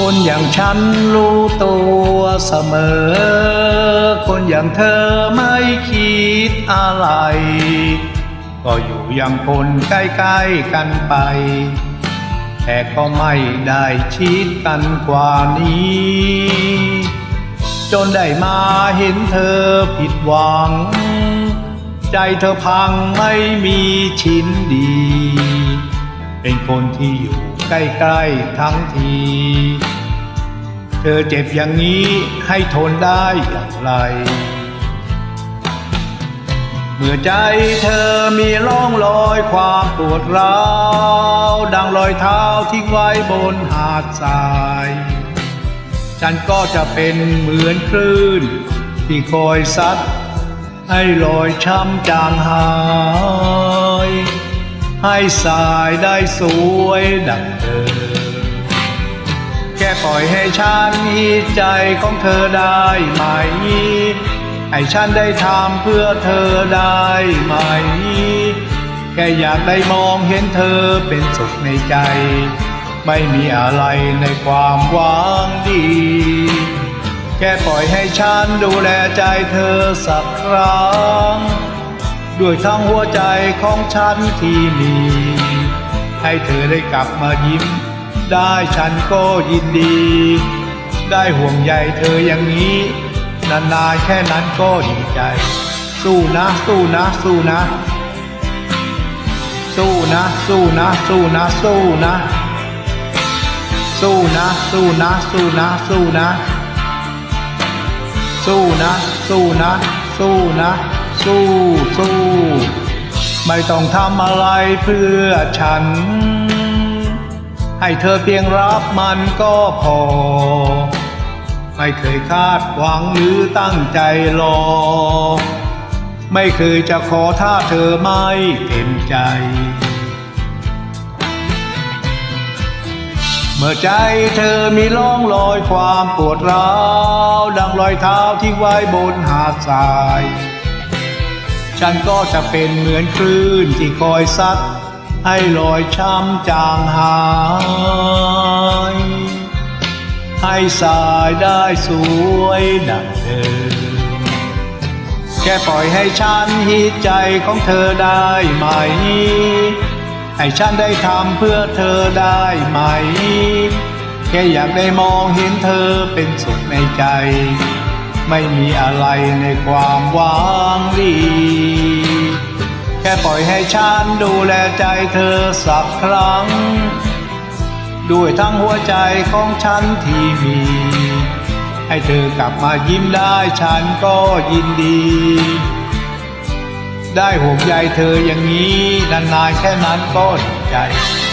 คนอย่างฉันรู้ตัวเสมอ คนอย่างเธอไม่คิดอะไร ก็อยู่อย่างคนใกล้ๆกันไป แต่ก็ไม่ได้ชิดกันกว่านี้ จนได้มาเห็นเธอผิดหวัง ใจเธอพังไม่มีชิ้นดี เป็นคนที่อยู่ใกล้ๆทั้งที เธอเจ็บอย่างนี้ให้ทนได้อย่างไร เมื่อใจเธอมีร่องรอยความปวดร้าว ดังรอยเท้าทิ้งไว้บนหาดทราย ฉันก็จะเป็นเหมือนคลื่น ที่คอยซัดให้รอยช้ำจางหาย ให้สายได้สวยดังเดิม แค่ปล่อยให้ฉันมีใจของเธอได้ไหม ให้ฉันได้ทำเพื่อเธอได้ไหม แค่อยากได้มองเห็นเธอเป็นสุขในใจ ไม่มีอะไรในความหวังดี แค่ปล่อยให้ฉันดูแลใจเธอสักครั้ง ด้วยทั้งหัวใจของฉันที่มี ให้เธอได้กลับมายิ้ม ได้ฉันก็ยินดี ได้ห่วงใยเธออย่างนี้ นานๆแค่นั้นก็ดีใจ สู้นะสู้นะสู้นะ สู้นะสู้นะสู้นะสู้นะ สู้นะสู้นะสู้นะสู้นะสู้นะสู้นะสู้นะ สู้สู้ ไม่ต้องทำอะไรเพื่อฉัน ให้เธอเพียงรับมันก็พอ ไม่เคยคาดหวังหรือตั้งใจรอ ไม่เคยจะขอถ้าเธอไม่เต็มใจ เมื่อใจเธอมีร่องรอยความปวดร้าว ดังรอยเท้าที่ไว้บนหาดทราย ฉันก็จะเป็นเหมือนคลื่นที่คอยซัดให้รอยช้ำจางหาย ให้สายได้สวยดังเดิมแค่ปล่อยให้ฉันหิดใจของเธอได้ไหม ให้ฉันได้ทำเพื่อเธอได้ไหม แค่อยากได้มองเห็นเธอเป็นสุขในใจ ไม่มีอะไรในความหวังดี แค่ปล่อยให้ฉันดูแลใจเธอสักครั้ง ด้วยทั้งหัวใจของฉันที่มี ให้เธอกลับมายิ้มได้ฉันก็ยินดี ได้ห่วงใยเธออย่างนี้นานๆแค่นั้นก็ดีใจ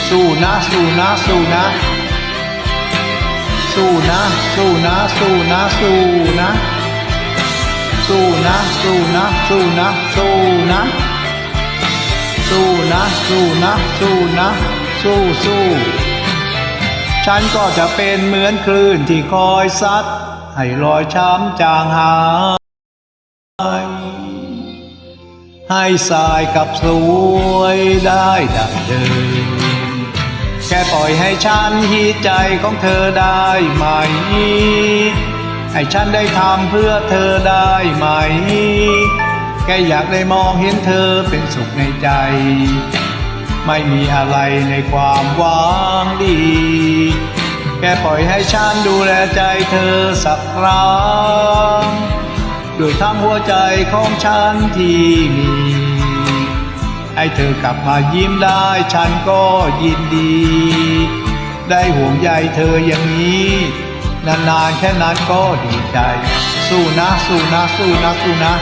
สู้นะสู้นะสู้นะสู้นะสู้นะสู้นะสู้นะ สู้นะ สู้นะ สู้นะ สู้นะ สู้นะ สู้นะ สู้นะ สู้สู้ฉันก็จะเป็นเหมือนคลื่นที่คอยซัด ให้รอยช้ำจางหายให้สายกับสวยได้ดังเดิมแค่ปล่อยให้ฉันหีใจของเธอได้ไหม ให้ฉันได้ทำเพื่อเธอได้ไหม แค่อยากได้มองเห็นเธอเป็นสุขในใจ ไม่มีอะไรในความหวังดี แค่ปล่อยให้ฉันดูแลใจเธอสักครั้งด้วยทั้งหัวใจของฉันที่มี ให้เธอกลับมายิ้มได้ฉันก็ยินดี ได้ห่วงใยเธออย่างนี้ นานๆแค่นั้นก็ดีใจ สู้นะ สู้นะ สู้นะ สู้นะ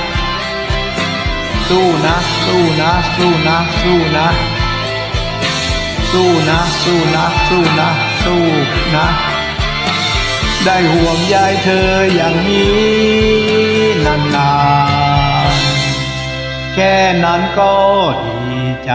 สู้นะ สู้นะ สู้นะ สู้นะ สู้นะ สู้นะ สู้นะ สู้นะ ได้ห่วงใยเธออย่างนี้นานๆแค่นั้นก็ดีใจ